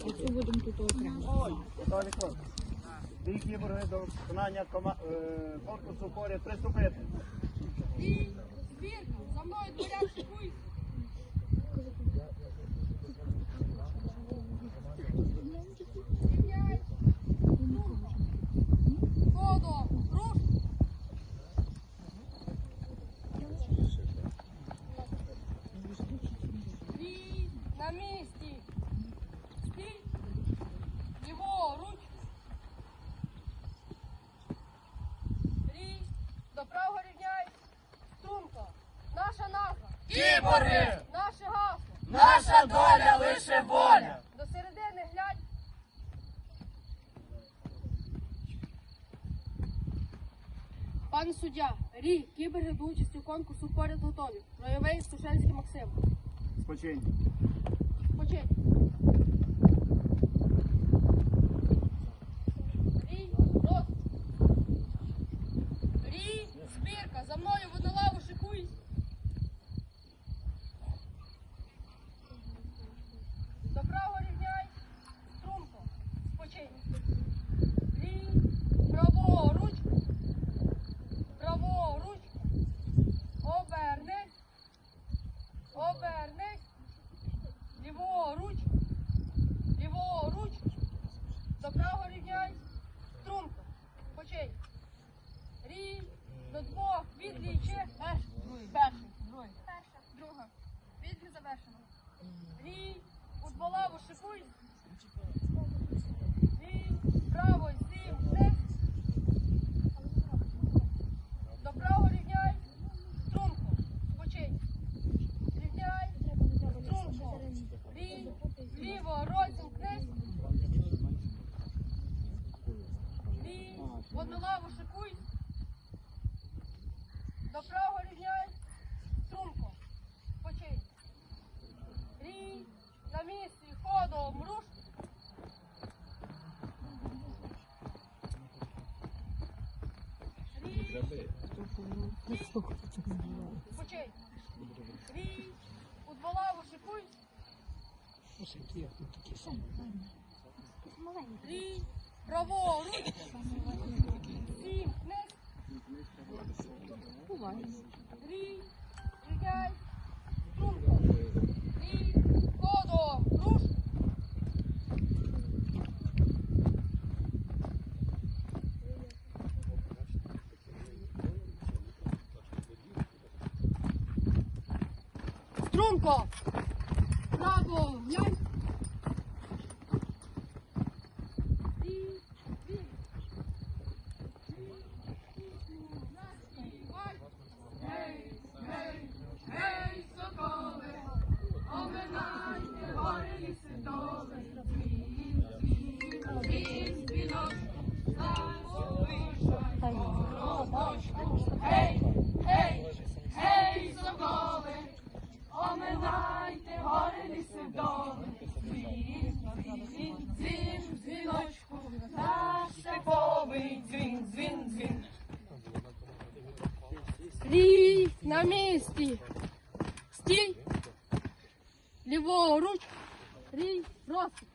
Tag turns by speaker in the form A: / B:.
A: Оцю будемо тут окремо.
B: Дві кіборги до виконання кома- е, конкурсу поряд приступити.
C: Збірка, за мною дворян шикуй. Рівняй. Ходом, руш. І на місці. Стій. Ліворуч. Рій. До правого рівняй. Струнко. Наша назва.
B: Кіборги!
C: Наше гасло.
B: Наша доля лише воля!
C: До середини глянь. Пане суддя, Рі, кіберги до участі в конкурсу поряд готові. Ройовий Сушенський Максим.
B: Спочинь.
C: Почеть. Рій, роз. Рій, збірка, за мною в одну лаву шикуй. До правого рівняй. Струнко. Спочинь. Рій, праворуч. Праворуч. Обернись. Обернись. Ліворуч. До правого рівняй. Рій. До двох. Відлічи. Перший. Перший. Другий. Перша. Друга. Відлі завершено. Рій. У дволаву шикуй. Рій. Право. Сім. Вниз. До правого рівняй. Струнко. Почей. Рівняй. Струнко. Рій. Ліво. Розімкнись. Рій. В одну лаву шикуй. До правого рівняй. Струнко. Почей. Рій. На місці. Ходом. Руш. Рій. Почей. Рій. У два лаву шикуй. Рій. Праворуч. Сім. Вниз. Струнко. дзвін, дзвін, дзвіночку, наш степовий дзвін, дзвін, дзвін. Стій на місці. Стій. Ліворуч. Рій, просто.